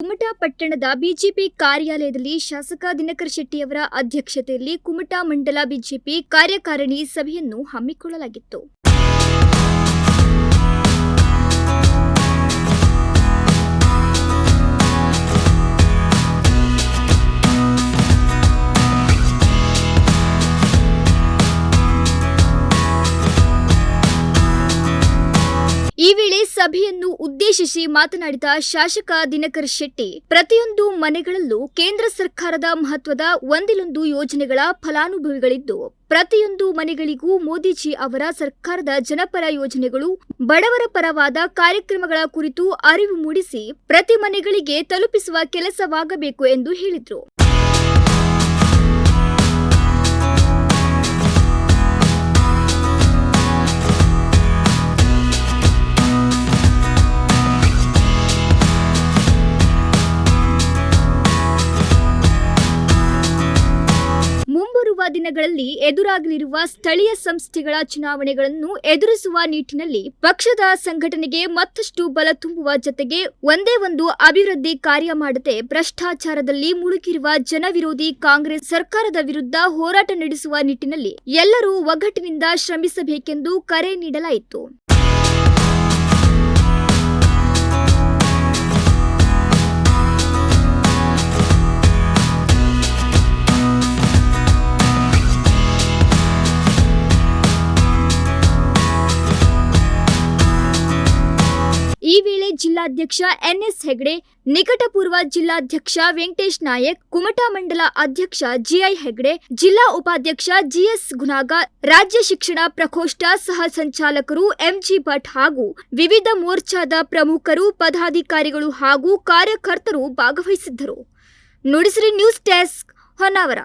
ಕುಮಟಾ ಪಟ್ಟಣದ ಬಿಜೆಪಿ ಕಾರ್ಯಾಲಯದಲ್ಲಿ ಶಾಸಕ ದಿನಕರ್ ಶೆಟ್ಟಿಯವರ ಅಧ್ಯಕ್ಷತೆಯಲ್ಲಿ ಕುಮಟಾ ಮಂಡಲ ಬಿಜೆಪಿ ಕಾರ್ಯಕಾರಿಣಿ ಸಭೆಯನ್ನು ಹಮ್ಮಿಕೊಳ್ಳಲಾಗಿತ್ತು. ಸಭೆಯನ್ನು ಉದ್ದೇಶಿಸಿ ಮಾತನಾಡಿದ ಶಾಸಕ ದಿನಕರ್ ಶೆಟ್ಟಿ, ಪ್ರತಿಯೊಂದು ಮನೆಗಳಲ್ಲೂ ಕೇಂದ್ರ ಸರ್ಕಾರದ ಮಹತ್ವದ ಒಂದಿಲೊಂದು ಯೋಜನೆಗಳ ಫಲಾನುಭವಿಗಳಿದ್ದು, ಪ್ರತಿಯೊಂದು ಮನೆಗಳಿಗೂ ಮೋದಿಜಿ ಅವರ ಸರ್ಕಾರದ ಜನಪರ ಯೋಜನೆಗಳು, ಬಡವರ ಪರವಾದ ಕಾರ್ಯಕ್ರಮಗಳ ಕುರಿತು ಅರಿವು ಮೂಡಿಸಿ ಪ್ರತಿ ಮನೆಗಳಿಗೆ ತಲುಪಿಸುವ ಕೆಲಸವಾಗಬೇಕು ಎಂದು ಹೇಳಿದರು. ದಿನಗಳಲ್ಲಿ ಎದುರಾಗಲಿರುವ ಸ್ಥಳೀಯ ಸಂಸ್ಥೆಗಳ ಚುನಾವಣೆಗಳನ್ನು ಎದುರಿಸುವ ನಿಟ್ಟಿನಲ್ಲಿ ಪಕ್ಷದ ಸಂಘಟನೆಗೆ ಮತ್ತಷ್ಟು ಬಲ ತುಂಬುವ ಜತೆಗೆ ಒಂದೇ ಒಂದು ಅಭಿವೃದ್ಧಿ ಕಾರ್ಯ ಮಾಡದೆ ಭ್ರಷ್ಟಾಚಾರದಲ್ಲಿ ಮುಳುಗಿರುವ ಜನವಿರೋಧಿ ಕಾಂಗ್ರೆಸ್ ಸರ್ಕಾರದ ವಿರುದ್ಧ ಹೋರಾಟ ನಡೆಸುವ ನಿಟ್ಟಿನಲ್ಲಿ ಎಲ್ಲರೂ ಒಗ್ಗಟ್ಟಿನಿಂದ ಶ್ರಮಿಸಬೇಕೆಂದು ಕರೆ ನೀಡಲಾಯಿತು. ಜಿಲ್ಲಾಧ್ಯಕ್ಷ ಎನ್ಎಸ್ ಹೆಗ್ಡೆ, ನಿಕಟಪೂರ್ವ ಜಿಲ್ಲಾಧ್ಯಕ್ಷ ವೆಂಕಟೇಶ್ ನಾಯಕ್, ಕುಮಟಾ ಮಂಡಲ ಅಧ್ಯಕ್ಷ ಜಿಐ ಹೆಗ್ಡೆ, ಜಿಲ್ಲಾ ಉಪಾಧ್ಯಕ್ಷ ಜಿಎಸ್ ಗುನಾಗ ರಾಜ್ಯ ಶಿಕ್ಷಣ ಪ್ರಕೋಷ್ಠ ಸಹ ಸಂಚಾಲಕರು ಎಂಜಿ ಭಟ್ ಹಾಗೂ ವಿವಿಧ ಮೋರ್ಚಾದ ಪ್ರಮುಖರು, ಪದಾಧಿಕಾರಿಗಳು ಹಾಗೂ ಕಾರ್ಯಕರ್ತರು ಭಾಗವಹಿಸಿದ್ದರು. Nudisiri news desk Honnavar.